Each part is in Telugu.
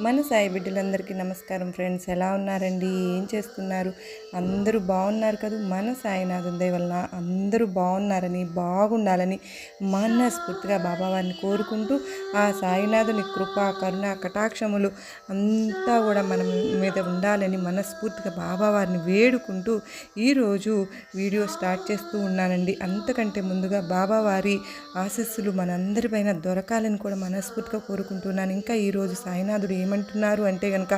మన సాయి బిడ్డలందరికీ నమస్కారం ఫ్రెండ్స్. ఎలా ఉన్నారండి? ఏం చేస్తున్నారు? అందరూ బాగున్నారు కదా? మన సాయినాథం దయ వలన అందరూ బాగున్నారని బాగుండాలని మనస్ఫూర్తిగా బాబావారిని కోరుకుంటూ ఆ సాయినాథుని కృప కరుణ కటాక్షములు అంతా కూడా మన మీద ఉండాలని మనస్ఫూర్తిగా బాబావారిని వేడుకుంటూ ఈరోజు వీడియో స్టార్ట్ చేస్తూ ఉన్నానండి. అంతకంటే ముందుగా బాబావారి ఆశస్సులు మనందరిపైన దొరకాలని కూడా మనస్ఫూర్తిగా కోరుకుంటున్నాను. ఇంకా ఈరోజు సాయినాథుడు ఏం ఏమంటున్నారు అంటే కనుక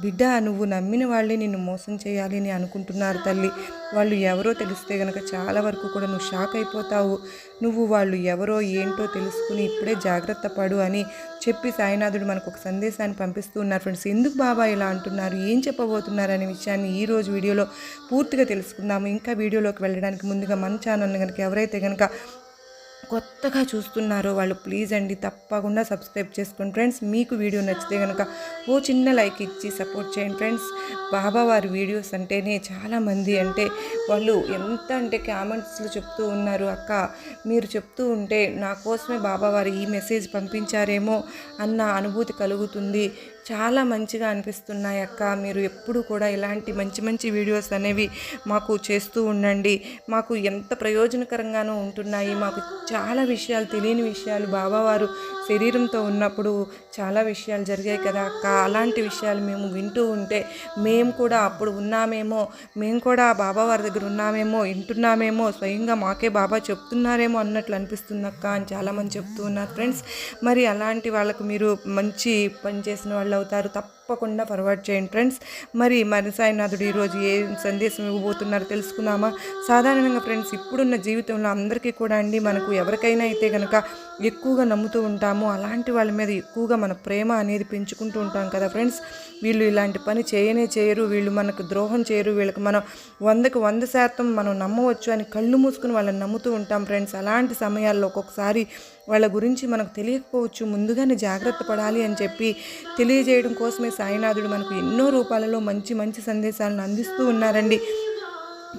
బిడ్డ నువ్వు నమ్మిన వాళ్ళే నిన్ను మోసం చేయాలి అని అనుకుంటున్నారు తల్లి. వాళ్ళు ఎవరో తెలిస్తే కనుక చాలా వరకు కూడా నువ్వు షాక్ అయిపోతావు. నువ్వు వాళ్ళు ఎవరో ఏంటో తెలుసుకుని ఇప్పుడే జాగ్రత్త పడు అని చెప్పి సాయినాథుడు మనకు ఒక సందేశాన్ని పంపిస్తూ ఉన్నారు. ఫ్రెండ్స్ ఎందుకు బాబా ఇలా అంటున్నారు? ఏం చెప్పబోతున్నారు? అనే విషయాన్ని ఈ రోజు వీడియోలో పూర్తిగా తెలుసుకుందాము. ఇంకా వీడియోలోకి వెళ్ళడానికి ముందుగా మన ఛానల్ని కనుక ఎవరైతే కనుక కొత్తగా చూస్తున్నారో వాళ్ళు ప్లీజ్ అండి తప్పకుండా సబ్స్క్రైబ్ చేసుకోండి ఫ్రెండ్స్. మీకు వీడియో నచ్చితే కనుక ఓ చిన్న లైక్ ఇచ్చి సపోర్ట్ చేయండి ఫ్రెండ్స్. బాబా వారి వీడియోస్ అంటేనే చాలామంది అంటే వాళ్ళు ఎంత అంటే కామెంట్స్లో చెప్తూ ఉన్నారు అక్క మీరు చెప్తూ ఉంటే నా కోసమే బాబా వారు ఈ మెసేజ్ పంపించారేమో అన్న అనుభూతి కలుగుతుంది. చాలా మంచిగా అనిపిస్తున్నాయి అక్క. మీరు ఎప్పుడు కూడా ఇలాంటి మంచి మంచి వీడియోస్ అనేవి మాకు చేస్తూ ఉండండి. మాకు ఎంత ప్రయోజనకరంగానూ ఉంటున్నాయి. మాకు చాలా విషయాలు తెలియని విషయాలు బాబావారు శరీరంతో ఉన్నప్పుడు చాలా విషయాలు జరిగాయి కదా అక్క. అలాంటి విషయాలు మేము వింటూ ఉంటే మేము కూడా అప్పుడు ఉన్నామేమో మేము కూడా బాబా వారి దగ్గర ఉన్నామేమో వింటున్నామేమో స్వయంగా మాకే బాబా చెప్తున్నారేమో అన్నట్లు అనిపిస్తుంది అక్క అని చాలామంది చెప్తూ ఉన్నారు. ఫ్రెండ్స్ మరి అలాంటి వాళ్ళకు మీరు మంచి పని చేసిన వాళ్ళు అవుతారు. తప్పకుండా ఫార్వర్డ్ చేయండి ఫ్రెండ్స్ మరి మరి సాయినాథుడు ఈరోజు ఏ సందేశం ఇవ్వబోతున్నారో తెలుసుకుందామా? సాధారణంగా ఫ్రెండ్స్ ఇప్పుడున్న జీవితంలో అందరికీ కూడా అండి మనకు ఎవరికైనా అయితే కనుక ఎక్కువగా నమ్ముతూ ఉంటాము. అలాంటి వాళ్ళ మీద ఎక్కువగా మన ప్రేమ అనేది పెంచుకుంటూ ఉంటాం కదా ఫ్రెండ్స్ వీళ్ళు ఇలాంటి పని చేయనే చేయరు. వీళ్ళు మనకు ద్రోహం చేయరు. వీళ్ళకి మనం వందకు వంద శాతం మనం నమ్మవచ్చు అని కళ్ళు మూసుకుని వాళ్ళని నమ్ముతూ ఉంటాం ఫ్రెండ్స్ అలాంటి సమయాల్లో ఒక్కొక్కసారి వాళ్ళ గురించి మనకు తెలియకపోవచ్చు ముందుగానే జాగ్రత్త పడాలి అని చెప్పి తెలియజేయడం కోసమే సాయినాథుడు మనకు ఎన్నో రూపాలలో మంచి మంచి సందేశాలను అందిస్తూ ఉన్నారండి.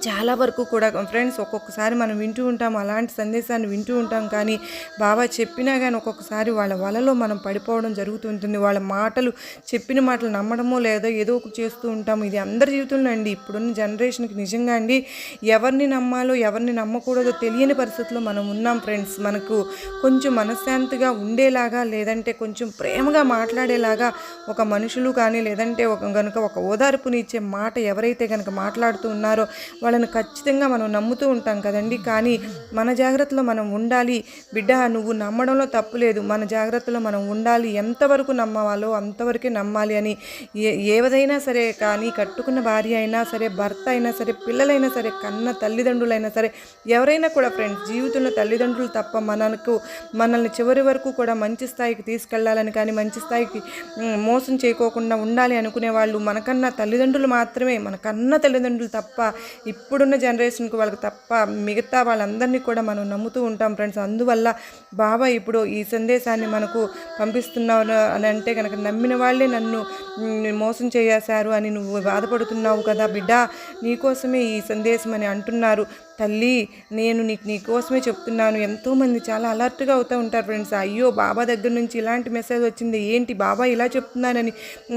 చాలా వరకు కూడా ఫ్రెండ్స్ ఒక్కొక్కసారి మనం వింటూ ఉంటాం అలాంటి సందేశాన్ని వింటూ ఉంటాం. కానీ బాబా చెప్పినా కానీ ఒక్కొక్కసారి వాళ్ళ వలలో మనం పడిపోవడం జరుగుతుంటుంది వాళ్ళ మాటలు చెప్పిన మాటలు నమ్మడమో లేదో ఏదో ఒకటి చేస్తూ ఉంటాము. ఇది అందరి జీవితంలో అండి. ఇప్పుడున్న జనరేషన్కి నిజంగా అండి. ఎవరిని నమ్మాలో ఎవరిని నమ్మకూడదో తెలియని పరిస్థితిలో మనం ఉన్నాం ఫ్రెండ్స్. మనకు కొంచెం మనశ్శాంతిగా ఉండేలాగా లేదంటే కొంచెం ప్రేమగా మాట్లాడేలాగా ఒక మనుషులు కానీ లేదంటే ఒక కనుక ఒక ఓదార్పునిచ్చే మాట ఎవరైతే కనుక మాట్లాడుతూ ఉన్నారో వాళ్ళని ఖచ్చితంగా మనం నమ్ముతూ ఉంటాం కదండి. కానీ మన జాగ్రత్తలో మనం ఉండాలి. బిడ్డ నువ్వు నమ్మడంలో తప్పు లేదు. మన జాగ్రత్తలో మనం ఉండాలి. ఎంతవరకు నమ్మవాలో అంతవరకే నమ్మాలి అని ఏ ఏదైనా సరే కానీ కట్టుకున్న భార్య అయినా సరే భర్త అయినా సరే పిల్లలైనా సరే కన్న తల్లిదండ్రులైనా సరే ఎవరైనా కూడా ఫ్రెండ్స్ జీవితంలో తల్లిదండ్రులు తప్ప మనకు మనల్ని చివరి వరకు కూడా మంచి స్థాయికి తీసుకెళ్ళాలని కానీ మంచి స్థాయికి మోసం చేయకోకుండా ఉండాలి అనుకునే వాళ్ళు మనకన్నా తల్లిదండ్రులు మాత్రమే. మనకన్నా తల్లిదండ్రులు తప్ప ఇప్పుడున్న జనరేషన్కి వాళ్ళకి తప్ప మిగతా వాళ్ళందరినీ కూడా మనం నమ్ముతూ ఉంటాం ఫ్రెండ్స్. అందువల్ల బాబా ఇప్పుడు ఈ సందేశాన్ని మనకు పంపిస్తున్నావు అని అంటే కనుక నమ్మిన వాళ్ళే నన్ను మోసం చేశారు అని నువ్వు బాధపడుతున్నావు కదా బిడ్డ నీకోసమే ఈ సందేశం అని అంటున్నారు. తల్లి నేను నీకు నీకోసమే చెప్తున్నాను. ఎంతోమంది చాలా అలర్ట్గా అవుతూ ఉంటారు ఫ్రెండ్స్. అయ్యో బాబా దగ్గర నుంచి ఇలాంటి మెసేజ్ వచ్చింది. ఏంటి బాబా ఇలా చెప్తున్నానని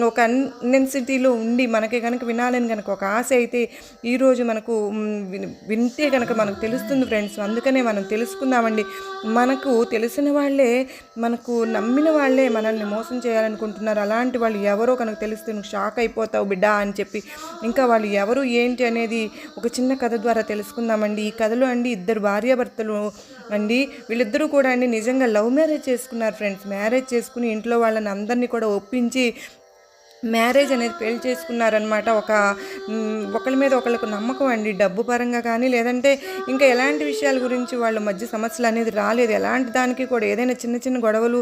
ఒక అన్నెన్సిటీలో ఉండి మనకి కనుక వినాలని కనుక ఒక ఆశ అయితే ఈరోజు మనకు వింటే కనుక మనకు తెలుస్తుంది ఫ్రెండ్స్. అందుకనే మనం తెలుసుకుందామండి. మనకు తెలిసిన వాళ్ళే మనకు నమ్మిన వాళ్ళే మనల్ని మోసం చేయాలనుకుంటున్నారు. అలాంటి వాళ్ళు ఎవరో కనుక తెలిస్తే నువ్వు షాక్ అయిపోతావు బిడ్డ అని చెప్పి. ఇంకా వాళ్ళు ఎవరు ఏంటి అనేది ఒక చిన్న కథ ద్వారా తెలుసుకుందామండి. అండి ఈ కథలో అండి ఇద్దరు భార్యాభర్తలు అండి వీళ్ళిద్దరూ కూడా అండి నిజంగా లవ్ మ్యారేజ్ చేసుకున్నారు ఫ్రెండ్స్. మ్యారేజ్ చేసుకుని ఇంట్లో వాళ్ళని అందరినీ కూడా ఒప్పించి మ్యారేజ్ అనేది పెళ్ళి చేసుకున్నారనమాట ఒక ఒకళ్ళ మీద ఒకళ్ళకు నమ్మకం అండి. డబ్బు పరంగా కానీ లేదంటే ఇంకా ఎలాంటి విషయాల గురించి వాళ్ళ మధ్య సమస్యలు అనేది రాలేదు. ఎలాంటి దానికి కూడా ఏదైనా చిన్న చిన్న గొడవలు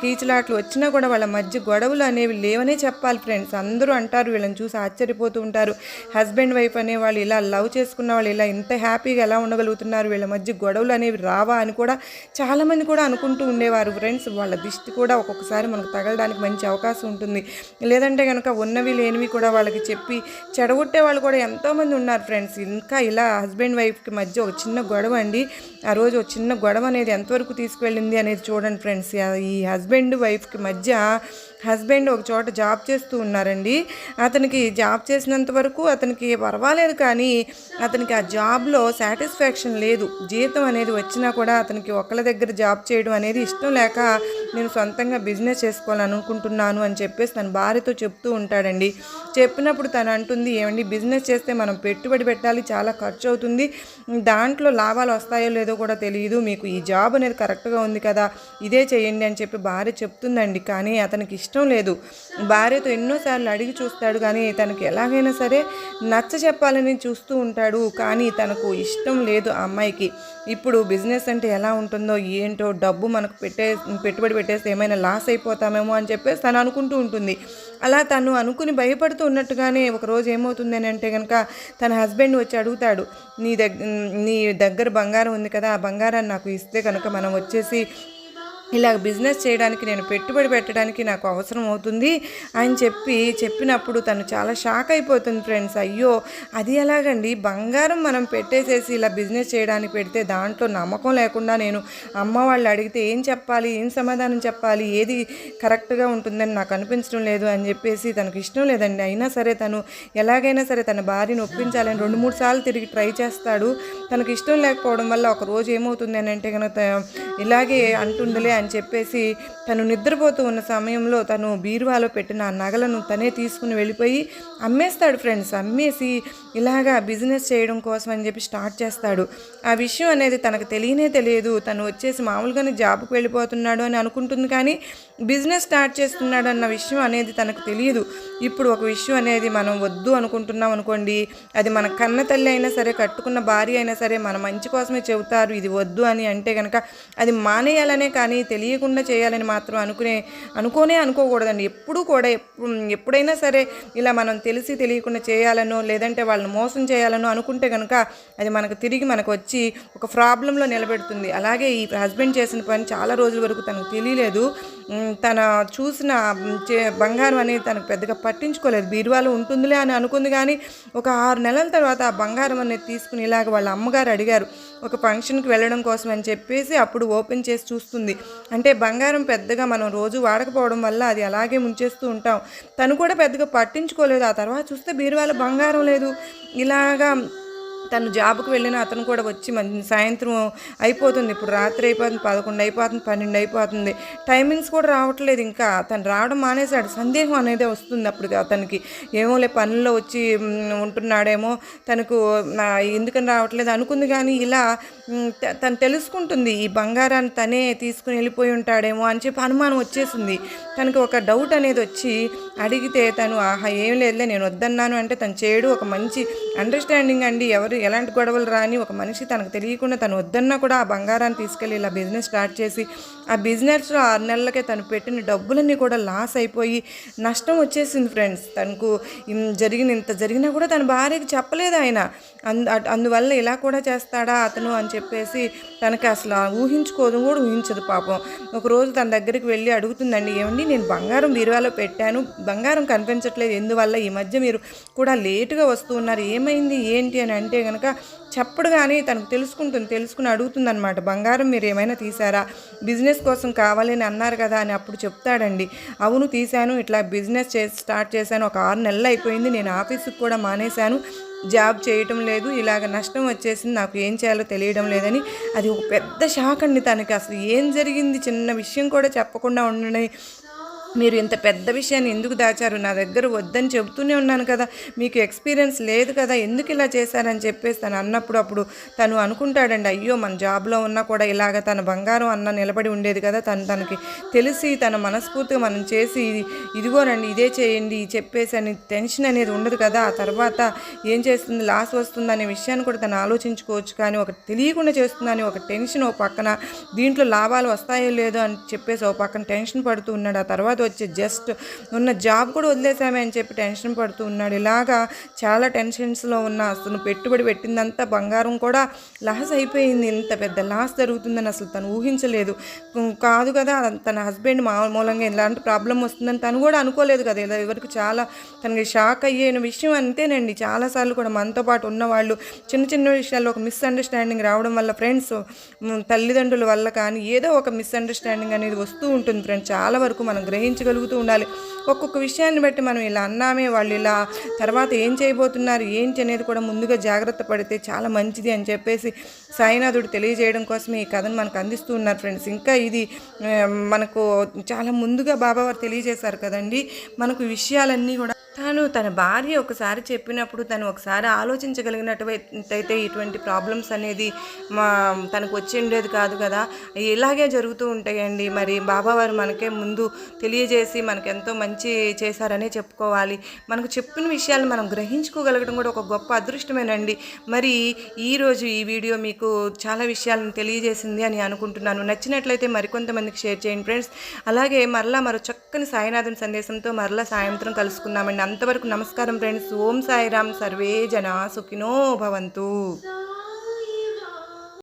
కీచులాట్లు వచ్చినా కూడా వాళ్ళ మధ్య గొడవలు అనేవి లేవనే చెప్పాలి ఫ్రెండ్స్. అందరూ అంటారు వీళ్ళని చూసి ఆశ్చర్యపోతూ ఉంటారు. హస్బెండ్ వైఫ్ అనే వాళ్ళు ఇలా లవ్ చేసుకున్న వాళ్ళు ఇలా ఇంత హ్యాపీగా ఎలా ఉండగలుగుతున్నారు? వీళ్ళ మధ్య గొడవలు అనేవి రావా అని కూడా చాలామంది కూడా అనుకుంటూ ఉండేవారు ఫ్రెండ్స్. వాళ్ళ దిష్టి కూడా ఒక్కొక్కసారి మనకు తగలడానికి మంచి అవకాశం ఉంటుంది. లేదా లేదంటే కనుక ఉన్నవి లేనివి కూడా వాళ్ళకి చెప్పి చెడగొట్టే వాళ్ళు కూడా ఎంతోమంది ఉన్నారు ఫ్రెండ్స్. ఇంకా ఇలా హస్బెండ్ వైఫ్కి మధ్య ఒక చిన్న గొడవ అండి. ఆ రోజు ఒక చిన్న గొడవ అనేది ఎంతవరకు తీసుకువెళ్ళింది అనేది చూడండి ఫ్రెండ్స్. ఈ హస్బెండ్ వైఫ్కి మధ్య హస్బెండ్ ఒక చోట జాబ్ చేస్తూ ఉన్నారండి. అతనికి జాబ్ చేసినంత వరకు అతనికి పర్వాలేదు కానీ అతనికి ఆ జాబ్లో సాటిస్ఫాక్షన్ లేదు. జీతం అనేది వచ్చినా కూడా అతనికి ఒకళ్ళ దగ్గర జాబ్ చేయడం అనేది ఇష్టం లేక నేను సొంతంగా బిజినెస్ చేసుకోవాలని అనుకుంటున్నాను అని చెప్పేసి తన భార్యతో చెప్తూ ఉంటాడండి. చెప్పినప్పుడు తను అంటుంది ఏమండి బిజినెస్ చేస్తే మనం పెట్టుబడి పెట్టాలి చాలా ఖర్చు అవుతుంది. దాంట్లో లాభాలు వస్తాయో లేదో కూడా తెలియదు. మీకు ఈ జాబ్ అనేది కరెక్ట్గా ఉంది కదా ఇదే చేయండి అని చెప్పి భార్య చెప్తుందండి. కానీ అతనికి ఇష్టం ఇష్టం లేదు. భార్యతో ఎన్నోసార్లు అడిగి చూస్తాడు కానీ తనకు ఎలాగైనా సరే నచ్చ చెప్పాలని చూస్తూ ఉంటాడు. కానీ తనకు ఇష్టం లేదు ఆ అమ్మాయికి. ఇప్పుడు బిజినెస్ అంటే ఎలా ఉంటుందో ఏంటో డబ్బు మనకు పెట్టే పెట్టుబడి పెట్టేస్తే ఏమైనా లాస్ అయిపోతామేమో అని చెప్పేసి తను అనుకుంటూ ఉంటుంది. అలా తను అనుకుని భయపడుతూ ఉన్నట్టుగానే ఒకరోజు ఏమవుతుంది అని అంటే కనుక తన హస్బెండ్ వచ్చి అడుగుతాడు నీ దగ్గర నీ దగ్గర బంగారం ఉంది కదా ఆ బంగారాన్ని నాకు ఇస్తే కనుక మనం వచ్చేసి ఇలా బిజినెస్ చేయడానికి నేను పెట్టుబడి పెట్టడానికి నాకు అవసరం అవుతుంది అని చెప్పి చెప్పినప్పుడు తను చాలా షాక్ అయిపోతుంది ఫ్రెండ్స్. అయ్యో అది ఎలాగండి? బంగారం మనం పెట్టేసేసి ఇలా బిజినెస్ చేయడానికి పెడితే దాంట్లో నమ్మకం లేకుండా నేను అమ్మ వాళ్ళు అడిగితే ఏం చెప్పాలి? ఏం సమాధానం చెప్పాలి? ఏది కరెక్ట్గా ఉంటుందని నాకు అనిపించడం లేదు అని చెప్పేసి తనకు ఇష్టం లేదండి. అయినా సరే తను ఎలాగైనా సరే తన భార్యను ఒప్పించాలని రెండు మూడు సార్లు తిరిగి ట్రై చేస్తాడు. తనకు ఇష్టం లేకపోవడం వల్ల ఒక రోజు ఏమవుతుంది అని అంటే కనుక ఇలాగే అంటుందిలే అని అని చెప్పేసి తను నిద్రపోతూ ఉన్న సమయంలో తను బీరువాలో పెట్టిన నగలను తనే తీసుకుని వెళ్ళిపోయి అమ్మేస్తాడు ఫ్రెండ్స్ అమ్మేసి ఇలాగా బిజినెస్ చేయడం కోసం అని చెప్పి స్టార్ట్ చేస్తాడు. ఆ విషయం అనేది తనకు తెలియనే తెలియదు. తను వచ్చేసి మామూలుగానే జాబ్కి వెళ్ళిపోతున్నాడు అని అనుకుంటుంది కానీ బిజినెస్ స్టార్ట్ చేస్తున్నాడు అన్న విషయం అనేది తనకు తెలియదు. ఇప్పుడు ఒక విషయం అనేది మనం వద్దు అనుకుంటున్నాం అనుకోండి అది మన కన్న తల్లి అయినా సరే కట్టుకున్న భార్య అయినా సరే మన మంచి కోసమే చెబుతారు. ఇది వద్దు అని అంటే కనుక అది మానేయాలనే కానీ తెలియకుండా చేయాలని మాత్రం అనుకునే అనుకోనే అనుకోకూడదండి. ఎప్పుడూ కూడా ఎప్పుడైనా సరే ఇలా మనం తెలిసి తెలియకుండా చేయాలనో లేదంటే వాళ్ళని మోసం చేయాలనో అనుకుంటే కనుక అది మనకు తిరిగి మనకు వచ్చి ఒక ప్రాబ్లంలో నిలబెడుతుంది. అలాగే ఈ హస్బెండ్ చేసిన పని చాలా రోజుల వరకు తనకు తెలియలేదు. తన చూసిన చే- బంగారం అనేది తనకు పెద్దగా పట్టించుకోలేదు. బీరువాలో ఉంటుందిలే అని అనుకుంది కానీ ఒక ఆరు నెలల తర్వాత ఆ బంగారం అనేది తీసుకుని ఇలాగ వాళ్ళ అమ్మగారు అడిగారు. ఒక ఫంక్షన్కి వెళ్ళడం కోసం అని చెప్పేసి అప్పుడు ఓపెన్ చేసి చూస్తుంది. అంటే బంగారం పెద్దగా మనం రోజు వాడకపోవడం వల్ల అది అలాగే ముంచేస్తూ ఉంటాం. తను కూడా పెద్దగా పట్టించుకోలేదు. ఆ తర్వాత చూస్తే బీరువాలో బంగారం లేదు. ఇలాగా తను జాబ్కి వెళ్ళిన అతను కూడా వచ్చి సాయంత్రం అయిపోతుంది. ఇప్పుడు రాత్రి అయిపోతుంది పదకొండు అయిపోతుంది పన్నెండు అయిపోతుంది. టైమింగ్స్ కూడా రావట్లేదు ఇంకా. తను రావడం మానేశాడు. సందేహం అనేది వస్తుంది అప్పుడు అతనికి. ఏమోలే పనుల్లో వచ్చి ఉంటున్నాడేమో. తనకు ఎందుకని రావట్లేదు అనుకుంది కానీ ఇలా తను తెలుసుకుంటుంది. ఈ బంగారాన్ని తనే తీసుకుని వెళ్ళిపోయి ఉంటాడేమో అని చెప్పి అనుమానం వచ్చేసింది. తనకి ఒక డౌట్ అనేది వచ్చి అడిగితే తను ఆహా ఏం లేదులే నేను వద్దన్నాను అంటే తను చేయడు. ఒక మంచి అండర్స్టాండింగ్ అండి. ఎవరు ఎలాంటి గొడవలు రాని ఒక మనిషి తనకు తెలియకుండా తను వద్దన్నా కూడా ఆ బంగారాన్ని తీసుకెళ్ళి ఇలా బిజినెస్ స్టార్ట్ చేసి ఆ బిజినెస్లో ఆరు నెలలకే తను పెట్టిన డబ్బులన్నీ కూడా లాస్ అయిపోయి నష్టం వచ్చేసింది ఫ్రెండ్స్ తనకు జరిగిన ఇంత జరిగినా కూడా తన భార్యకి చెప్పలేదు ఆయన. అందు అందువల్ల ఇలా కూడా చేస్తాడా అతను అని చెప్పేసి తనకి అసలు ఊహించుకోదు కూడా ఊహించదు పాపం. ఒకరోజు తన దగ్గరికి వెళ్ళి అడుగుతుందండి ఏమండి నేను బంగారం బీరువాలో పెట్టాను బంగారం కనిపించట్లేదు. ఎందువల్ల ఈ మధ్య మీరు కూడా లేటుగా వస్తూ ఉన్నారు? ఏమైంది? ఏంటి అని అంటే కనుక చెప్పడు కానీ తనకు తెలుసుకుంటుంది తెలుసుకుని అడుగుతుంది అనమాట బంగారం మీరు ఏమైనా తీసారా బిజినెస్ కోసం కావాలని అన్నారు కదా అని అప్పుడు చెప్తాడండి. అవును తీశాను. ఇట్లా బిజినెస్ చేసి స్టార్ట్ చేశాను. ఒక ఆరు నెలలు అయిపోయింది. నేను ఆఫీస్కి కూడా మానేశాను. జాబ్ చేయటం లేదు. ఇలాగ నష్టం వచ్చేసింది. నాకు ఏం చేయాలో తెలియడం లేదని. అది ఒక పెద్ద షాక్ అండి తనకి. అసలు ఏం జరిగింది? చిన్న విషయం కూడా చెప్పకుండా ఉండని మీరు ఇంత పెద్ద విషయాన్ని ఎందుకు దాచారు? నా దగ్గర వద్దని చెబుతూనే ఉన్నాను కదా. మీకు ఎక్స్పీరియన్స్ లేదు కదా. ఎందుకు ఇలా చేశారని చెప్పేసి తను అన్నప్పుడు అప్పుడు తను అనుకుంటాడండి అయ్యో మన జాబ్లో ఉన్నా కూడా ఇలాగ తన బంగారం అన్న నిలబడి ఉండేది కదా. తను తనకి తెలిసి తన మనస్ఫూర్తిగా మనం చేసి ఇదిగోనండి ఇదే చేయండి చెప్పేసి అని టెన్షన్ అనేది ఉండదు కదా. ఆ తర్వాత ఏం చేస్తుంది? లాస్ వస్తుంది అనే విషయాన్ని కూడా తను ఆలోచించుకోవచ్చు కానీ ఒక తెలియకుండా చేస్తుందని ఒక టెన్షన్ ఓ పక్కన దీంట్లో లాభాలు వస్తాయో లేదో అని చెప్పేసి ఓ పక్కన టెన్షన్ పడుతూ ఉన్నాడు. ఆ తర్వాత వచ్చి జస్ట్ ఉన్న జాబ్ కూడా వదిలేసామే అని చెప్పి టెన్షన్ పడుతూ ఉన్నాడు. ఇలాగా చాలా టెన్షన్స్లో ఉన్న అసలు పెట్టుబడి పెట్టిందంతా బంగారం కూడా లాస్ అయిపోయింది. ఇంత పెద్ద లాస్ జరుగుతుందని అసలు తను ఊహించలేదు. కాదు కదా తన హస్బెండ్ మూలంగా ఇలాంటి ప్రాబ్లం వస్తుందని తను కూడా అనుకోలేదు కదా. ఇలా ఎవరికి చాలా తనకి షాక్ అయ్యే విషయం అంతేనండి. చాలాసార్లు కూడా మనతో పాటు ఉన్నవాళ్ళు చిన్న చిన్న విషయాల్లో ఒక మిస్అండర్స్టాండింగ్ రావడం వల్ల ఫ్రెండ్స్ తల్లిదండ్రుల వల్ల కానీ ఏదో ఒక మిస్అండర్స్టాండింగ్ అనేది వస్తూ ఉంటుంది ఫ్రెండ్స్. చాలా వరకు మనం ఊహించగలుగుతూ ఉండాలి. ఒక్కొక్క విషయాన్ని బట్టి మనం ఇలా అన్నామే వాళ్ళు ఇలా తర్వాత ఏం చేయబోతున్నారు ఏంటి అనేది కూడా ముందుగా జాగ్రత్త పడితే చాలా మంచిది అని చెప్పేసి సాయినాథుడు తెలియజేయడం కోసమే ఈ కథను మనకు అందిస్తూ ఉన్నారు ఫ్రెండ్స్. ఇంకా ఇది మనకు చాలా ముందుగా బాబావారు తెలియజేశారు కదండి మనకు విషయాలన్నీ కూడా తాను తన భార్య ఒకసారి చెప్పినప్పుడు తను ఒకసారి ఆలోచించగలిగినట్టయితే ఇటువంటి ప్రాబ్లమ్స్ అనేది మా తనకు వచ్చి ఉండేది కాదు కదా. ఇలాగే జరుగుతూ ఉంటాయండి. మరి బాబావారు మనకే ముందు తెలియజేసి మనకెంతో మంచి చేశారనే చెప్పుకోవాలి. మనకు చెప్పిన విషయాలు మనం గ్రహించుకోగలగడం కూడా ఒక గొప్ప అదృష్టమేనండి. మరి ఈరోజు ఈ వీడియో మీకు చాలా విషయాలను తెలియజేసింది అని అనుకుంటున్నాను. నచ్చినట్లయితే మరికొంతమందికి షేర్ చేయండి ఫ్రెండ్స్. అలాగే మరలా మరో చక్కని సాయినాథం సందేశంతో మరలా సాయంత్రం కలుసుకుందామండి. అంతవరకు నమస్కారం ఫ్రెండ్స్. ఓం సాయిరామ్. సర్వే జన సుఖినో భవంతు.